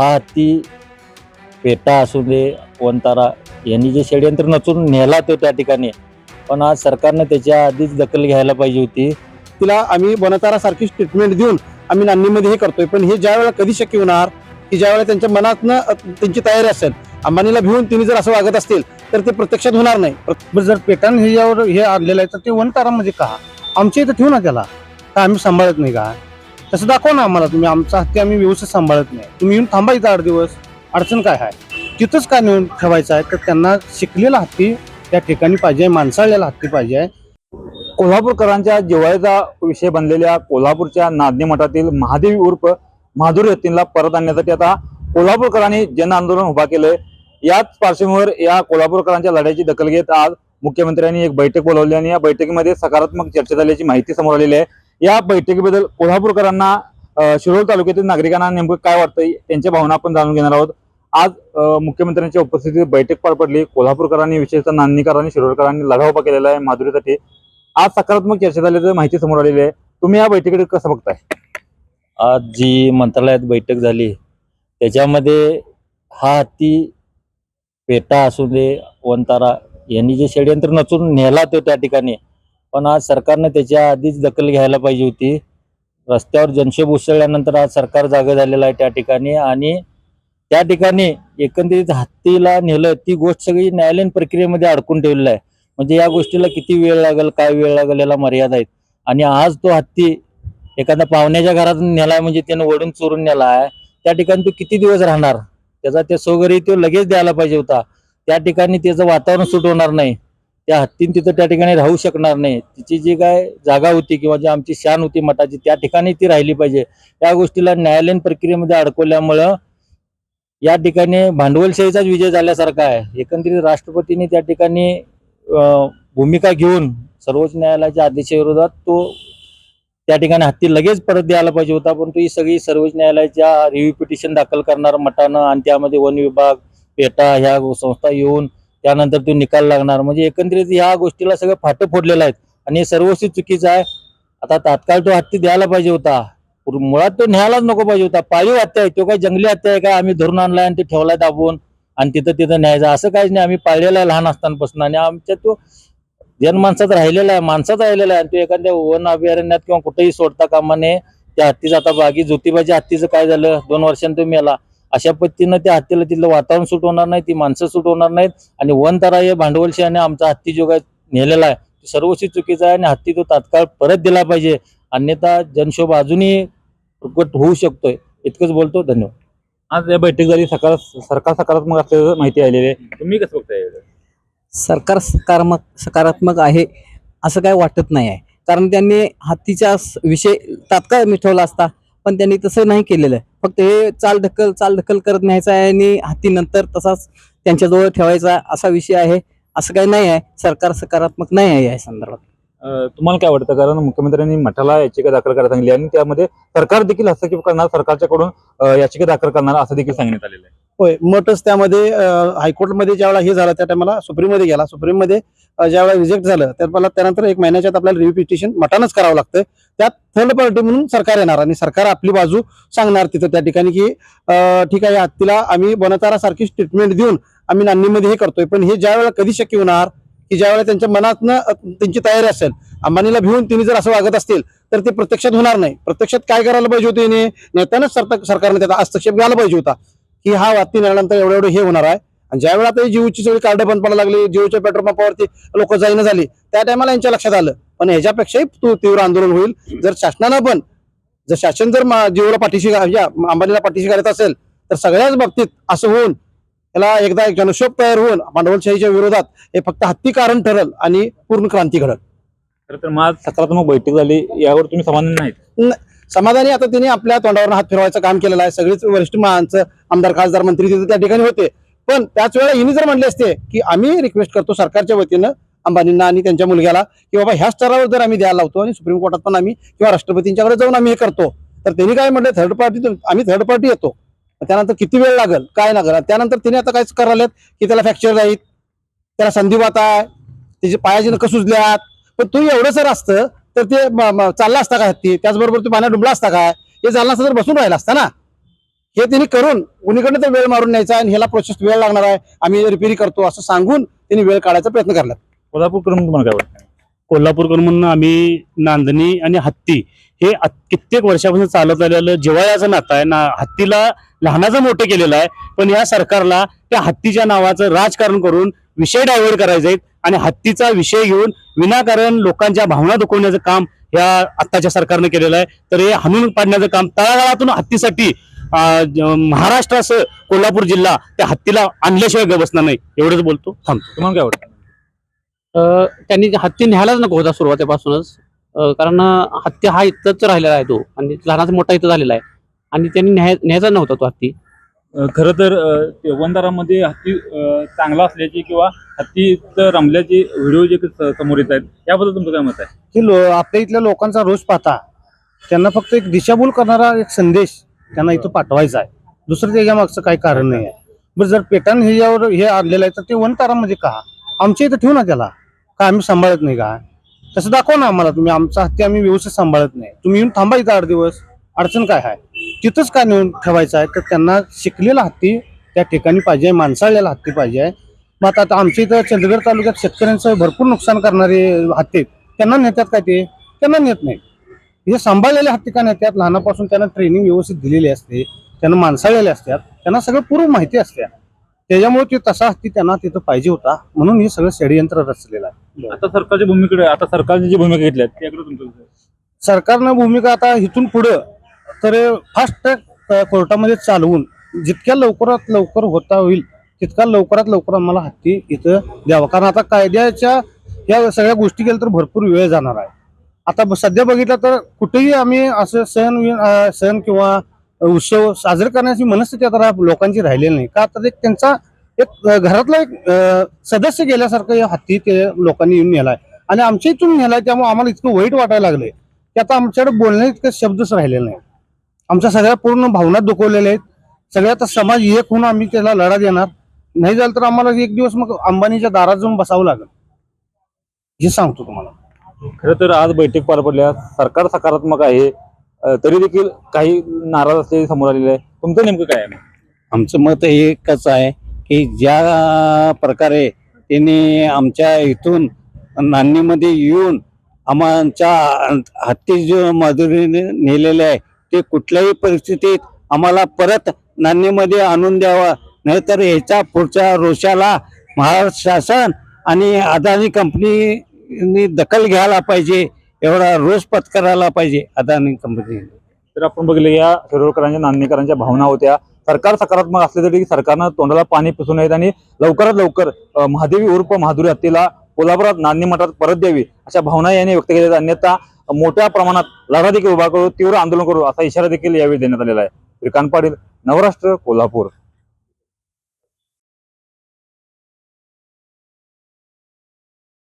हा हत्ती पेटा असू दे वंतारा यांनी जे षडयंत्र नचून नेला तो त्या ठिकाणी. पण आज सरकारनं त्याच्या आधीच दखल घ्यायला पाहिजे होती. तिला आम्ही बनतारासारखीच ट्रीटमेंट देऊन आम्ही नांदीमध्ये हे करतोय. पण हे ज्या वेळेला कधी शक्य होणार की ज्या वेळेला त्यांच्या मनातनं त्यांची तयारी असेल अंबानीला भिवून तिने जर असं वागत असतील तर ते प्रत्यक्षात होणार नाही. जर पेटान ह्याच्यावर हे आणलेलं आहे तर ते वन तारा म्हणजे का? आमच्या इथं ठेवू ना त्याला. का आम्ही सांभाळत नाही का? तसं दाखवा ना आम्हाला तुम्ही आमचा हत्ती आम्ही व्यवस्थित सांभाळत नाही. तुम्ही येऊन थांबा इथं आठ दिवस अडचण काय आहे? तिथंच काय नेऊन ठेवायचं आहे? तर त्यांना शिकलेला हत्ती त्या ठिकाणी पाहिजे माणसाळलेला हत्ती पाहिजे आहे. कोल्हापूरकरांच्या जिवाळीचा विषय बनलेल्या कोल्हापूरच्या नादनी मठातील महादेवी उर्फ माधुरी हत्तींना परत आणण्यासाठी आता कोल्हापूरकरांनी जन आंदोलन उभा केलंय. याच पार्श्वभूमीवर या कोल्हापूरकरांच्या लढ्याची दखल घेत आज मुख्यमंत्र्यांनी एक बैठक बोलावली आणि या बैठकीमध्ये सकारात्मक चर्चा झाल्याची माहिती समोर आलेली आहे. या बैठकीबद्दल कोल्हापूरकरांना शिरोळ तालुक्यातील नागरिकांना नेमकं काय वाटतंय त्यांच्या भावना आपण जाणून घेणार आहोत. आज मुख्यमंत्र्यांच्या उपस्थितीत बैठक पार पडली. कोल्हापूरकरांनी विशेषतः नांदणीकरांनी शिरोळकरांनी लढा उभा केलेला आहे माधुरीसाठी. आज सकारात्मक चर्चा झाल्याची माहिती समोर आलेली आहे. तुम्ही या बैठकीकडे कसं बघताय? आज जी मंत्रालयात बैठक झाली त्याच्यामध्ये हा हत्ती पेटा असू दे वंतारा यांनी जे षडयंत्र नचून नेला तो त्या ठिकाणी पण आज सरकारनं त्याच्या आधीच दखल घ्यायला पाहिजे होती. रस्त्यावर जनशेप उसळल्यानंतर आज सरकार जागा झालेलं आहे त्या ठिकाणी आणि त्या ठिकाणी एकंदरीत हत्तीला नेलं ती गोष्ट सगळी न्यायालयीन प्रक्रियेमध्ये अडकून ठेवलेलं आहे. म्हणजे या गोष्टीला किती वेळ लागेल काय वेळ लागेल याला मर्यादा आहेत. आणि आज तो हत्ती एखाद्या पाहुण्याच्या घरात नेलाय म्हणजे त्यानं ओढून चोरून नेला आहे त्या ठिकाणी तो किती दिवस राहणार? त्याचा त्या सोगरी तो लगेच द्यायला पाहिजे होता. त्या ठिकाणी त्याचं वातावरण सुट होणार नाही. त्या हत्तीन तिथं त्या ठिकाणी राहू शकणार नाही. तिची जी काय जागा होती किंवा जी आमची शान होती मठाची त्या ठिकाणी ती राहिली पाहिजे. त्या गोष्टीला न्यायालयीन प्रक्रियेमध्ये अडकवल्यामुळं या ठिकाणी भांडवलशाहीचाच विजय झाल्यासारखा आहे. एकंदरीत राष्ट्रपतींनी त्या ठिकाणी भूमिका घेऊन सर्वोच्च न्यायालयाच्या आदेशाविरोधात तो त्या ठिकाणी हत्ती लगेच परत द्यायला पाहिजे होता. परंतु ही सगळी सर्वोच्च न्यायालयाच्या रिव्ह्यू पिटिशन दाखल करणार मठानं आणि त्यामध्ये वन विभाग पेटा ह्या संस्था येऊन त्यानंतर तो निकाल लागणार. म्हणजे एकंदरीत ह्या गोष्टीला सगळं फाटं फोडलेलं आहे आणि हे सर्वस्वी चुकीचं आहे. आता तात्काळ तो हत्ती द्यायला पाहिजे होता. मुळात तो न्यायलाच नको पाहिजे होता. पाळीव हत्या आहे. तो काय जंगली हत्या आहे काय आम्ही धरून आणलाय आणि ते ठेवलाय दाबून. आणि तिथं तिथं न्यायचं असं काहीच नाही. आम्ही पाळलेला आहे लहान असतानापासून. आणि आमच्या तो जनमानसात राहिलेला आहे. माणसात राहिलेला आहे. आणि तो एखाद्या वन अभयारण्यात किंवा कुठेही सोडता कामा नये. त्या हत्तीचा आता बागी. ज्योतिबाच्या हत्तीचं काय झालं? दोन वर्षांनी तो मेला. अशा पद्धतीनं त्या हत्तीला तिथलं वातावरण सुट होणार नाही ती माणसं सुट होणार नाहीत. आणि वन तारा हे भांडवलशाने आमचा हत्ती जो काय नेलेला आहे तो सर्वस्वी चुकीचा आहे आणि हत्ती तो तात्काळ परत दिला पाहिजे. अन्यथा जनशोभ अजूनही प्रकट होऊ शकतोय. इतकंच बोलतो धन्यवाद. आज या बैठक झाली सकाळ सरकार सकारात्मक असल्याचं माहिती आलेली आहे. तुम्ही कसं बघताय सरकार सकारात्मक सकारात्मक आहे असं काय वाटत नाही आहे. कारण त्यांनी हत्तीचा विषय तात्काळ मिटवला असता. पण त्यांनी तसं नाही केलेलं आहे. फक्त हे चाल ढकल चाल ढकल करत न्यायचा आहे आणि हत्ती नंतर तसाच त्यांच्याजवळ ठेवायचा असा विषय आहे. असं काही नाही आहे. सरकार सकारात्मक नाही आहे या संदर्भात. तुम्हाला काय वाटतं? कारण मुख्यमंत्र्यांनी मठाला याचिका दाखल करायला सांगितली आणि त्यामध्ये सरकार देखील हस्तक्षेप करणार सरकारच्याकडून याचिका दाखल करणार असं देखील सांगण्यात आलेलं आहे. होय मठच त्यामध्ये हायकोर्टमध्ये ज्यावेळेला हे झालं त्या टायमाला सुप्रीममध्ये गेला. सुप्रीममध्ये ज्यावेळेला रिजेक्ट झालं त्या मला त्यानंतर एक महिन्याच्यात आपल्याला रिव्ह्यू पिटिशन मठानच करावं लागतं. त्यात थर्ड पार्टी म्हणून सरकार येणार आणि सरकार आपली बाजू सांगणार तिथं त्या ठिकाणी की ठीक आहे हत्तीला आम्ही बनतारासारखीच ट्रीटमेंट देऊन आम्ही नांदीमध्ये हे करतोय. पण हे ज्या वेळेला कधी शक्य होणार की ज्यावेळेला त्यांच्या मनातनं त्यांची तयारी असेल अंबानीला भिवून तिने जर असं वागत असतील तर ते प्रत्यक्षात होणार नाही. प्रत्यक्षात काय करायला पाहिजे होते नेत्यानंच सरकार सरकारने त्याचा हस्तक्षेप घ्यायला पाहिजे होता. की हा वाती नेल्यानंतर एवढं एवढं हे होणार आहे. आणि ज्यावेळेला आता जिओची सगळी कार्ड बंद पडायला लागली जिओच्या पेट्रोल पंपावरती लोक जाईन झाली त्या टायमाला यांच्या लक्षात आलं. पण ह्याच्यापेक्षाही तू- तीव्र आंदोलन होईल. जर शासनानं पण जर शासन जर जिओला पाठीशी या अंबानीला पाठीशी घालत असेल तर सगळ्याच बाबतीत असं होऊन त्याला एकदा एक जनशोभ तयार होऊन भांडवलशाहीच्या विरोधात हे फक्त हत्ती कारण ठरल आणि पूर्ण क्रांती घडल. तर मग आज सकारात्मक बैठक झाली यावर तुम्ही समाधानी नाहीत? समाधानी आता तिने आपल्या तोंडावर हात फिरवायचं काम केलेलं आहे. सगळेच वरिष्ठ माणसं आमदार खासदार मंत्री तिथे त्या ठिकाणी होते. पण त्याच वेळेला हिने जर म्हणले असते की आम्ही रिक्वेस्ट करतो सरकारच्या वतीनं अंबानींना आणि त्यांच्या मुलग्याला की बाबा ह्या स्तरावर जर आम्ही द्यायला लावतो आणि सुप्रीम कोर्टात पण आम्ही किंवा राष्ट्रपतींच्याकडे जाऊन आम्ही हे करतो तर त्यांनी काय म्हटलं थर्ड पार्टी आम्ही थर्ड पार्टी येतो. त्यानंतर किती वेळ लागेल काय लागेल? आणि त्यानंतर तिने आता काय करायला की त्याला फ्रॅक्चर जाईल त्याला संधिवात आहे त्याचे पायाची नकं सुजल्यात पण तू एवढं सर असतं तर ते चालला असता का हत्ती? त्याचबरोबर तू पाण्यात डुबला असता काय हे चालला असता तर बसून राहिला असता ना? हे त्यांनी करून कुणीकडनं तर वेळ मारून न्यायचा आणि ह्याला प्रोसेस वेळ लागणार आहे. आम्ही रिपेरी करतो असं सांगून त्यांनी वेळ काढायचा प्रयत्न करला. कोल्हापूरकर तुम्हाला काय वाटतं? कोल्हापूरकर म्हणून आम्ही नांदणी आणि हत्ती हे कित्येक वर्षापासून चालत आलेलं जिव्हाळ्याचं नातं आहे ना हत्तीला लहानाचं मोठं केलेलं आहे पण या सरकारला त्या हत्तीच्या नावाचं राजकारण करून विषय डायव्हर्ट करायचे आहेत. आणि हत्तीचा विषय घेऊन विनाकारण लोकांच्या भावना दुखवण्याचं काम या आत्ताच्या सरकारनं केलेलं आहे. तर हे हाणून पाडण्याचं काम तळागाळातून हत्तीसाठी महाराष्ट्रासह कोल्हापूर जिल्हा त्या हत्तीला आणल्याशिवाय ग बसणार नाही. एवढंच बोलतो. थांबतो तुम्हाला काय वाटतं? अ, त्यांनी हत्ती न्यायलाच नको होता सुरुवातीपासूनच. कारण हत्ती हा इथंच राहिलेला आहे तो. आणि लहानाचा मोठा इथं झालेला आहे. आणि त्यांनी न्याय न्यायचा नव्हता तो हत्ती. खरं तर वंदारामध्ये वनदारामध्ये हत्ती चांगला असल्याची किंवा हत्ती रमल्याचे व्हिडिओ जे समोर येत आहेत याबद्दल तुमचं काय मत आहे? की लो आपल्या इथल्या लोकांचा रोष पाहता त्यांना फक्त एक दिशाभूल करणारा एक संदेश त्यांना इथं पाठवायचा आहे. दुसरं त्याच्या मागचं काही कारण नाही आहे. बरं जर पेटान ह्याच्यावर हे आणलेलं आहे तर ते वनतारामध्ये का? आमच्या इथं ठेवू ना त्याला. का आम्ही सांभाळत नाही का? तसं दाखवा ना आम्हाला तुम्ही. आमचा हत्ती आम्ही व्यवस्थित सांभाळत नाही. तुम्ही येऊन थांबा इथं आठ दिवस. अडचण काय आहे? तिथंच का नेऊन ठेवायचं आहे. तर त्यांना शिकलेला हत्ती त्या ठिकाणी पाहिजे माणसाळलेला हत्ती पाहिजे मग आता- आता आमच्या इथं चंदगड तालुक्यात शेतकऱ्यांचं भरपूर नुकसान करणारे हत्ती. त्यांना नेतात काय ते? त्यांना नेत नाही. हे सांभाळलेले हत्ती का नेतात लहानापासून त्यांना ट्रेनिंग व्यवस्थित दिलेली असते. त्यांना माणसाळलेले असतात त्यांना सगळं पूर्व माहिती असते. त्याच्यामुळे ते तसा हत्ती त्यांना तिथं पाहिजे होता. म्हणून हे सगळं षडयंत्र रचलेलं आहे. आता सरकारच्या भूमिकेकडे आता सरकारने जी भूमिका घेतली आहे त्याकडे तुमचं सरकारनं भूमिका आता इथून पुढं तर फास्ट ट्रॅक कोर्टामध्ये चालवून जितक्या लवकरात लवकर होता होईल तितका लवकरात लवकर आम्हाला हत्ती इथं द्यावा. कारण आता कायद्याच्या या सगळ्या गोष्टी केल्या तर भरपूर वेळ जाणार आहे. आता ब- सध्या बघितलं तर कुठेही आम्ही असं सण वि- सण किंवा उत्सव साजरे करण्याची मनस्थिती आता लोकांची राहिलेली नाही. का तर एक त्यांचा एक घरातला एक सदस्य गेल्यासारखं या हत्ती ते लोकांनी येऊन नेलाय. आणि आमच्या इथून नेलाय त्यामुळे आम्हाला इतकं वाईट वाटायला लागले की आता आमच्याकडे बोलण्या इतकं शब्दच राहिलेले नाही. आमच्या सगळ्या पूर्ण भावना दुखवलेल्या आहेत. सगळ्यात समाज एक होऊन आम्ही त्याला लढा देणार. नाही झालं तर आम्हाला एक दिवस मग अंबानीच्या दारात जाऊन बसावं लागेल. हे सांगतो तुम्हाला. खरं तर आज बैठक पार पडल्या. सरकार सकारात्मक आहे. अ, तरी देखील काही नाराज असलेले समोर आलेले आहे तुमचं नेमकं काय आहे? आमचं मत एकच आहे की ज्या प्रकारे त्यांनी आमच्या इथून नांदणीमध्ये येऊन आमच्या हत्ती जो मजुरीने नेलेले आहे ते कुठल्याही परिस्थितीत आम्हाला परत नांदणीमध्ये आणून द्यावा. नाहीतर ह्याच्या पुढच्या रोषाला महाराष्ट्र शासन आणि अदानी कंपनीनी दखल घ्यायला पाहिजे एवढा रोष पत्करायला पाहिजे अदानी कंपनी. तर आपण बघितलं या शिरोडकरांच्या नांदणीकरांच्या भावना होत्या. सरकार सकारात्मक असले तरी सरकारनं तोंडाला पाणी पुसू नयेत आणि लवकरात लवकर महादेवी उर्फ महादुरी हत्तीला कोल्हापुरात नांदणी मठात परत द्यावी अशा भावना यांनी व्यक्त केल्या अन्यथा मोठ्या प्रमाणात लढा देखील उभा करू तीव्र आंदोलन करू असा इशारा देखील यावेळी देण्यात आलेला आहे. श्रीकांत पाटील नवराष्ट्र कोल्हापूर.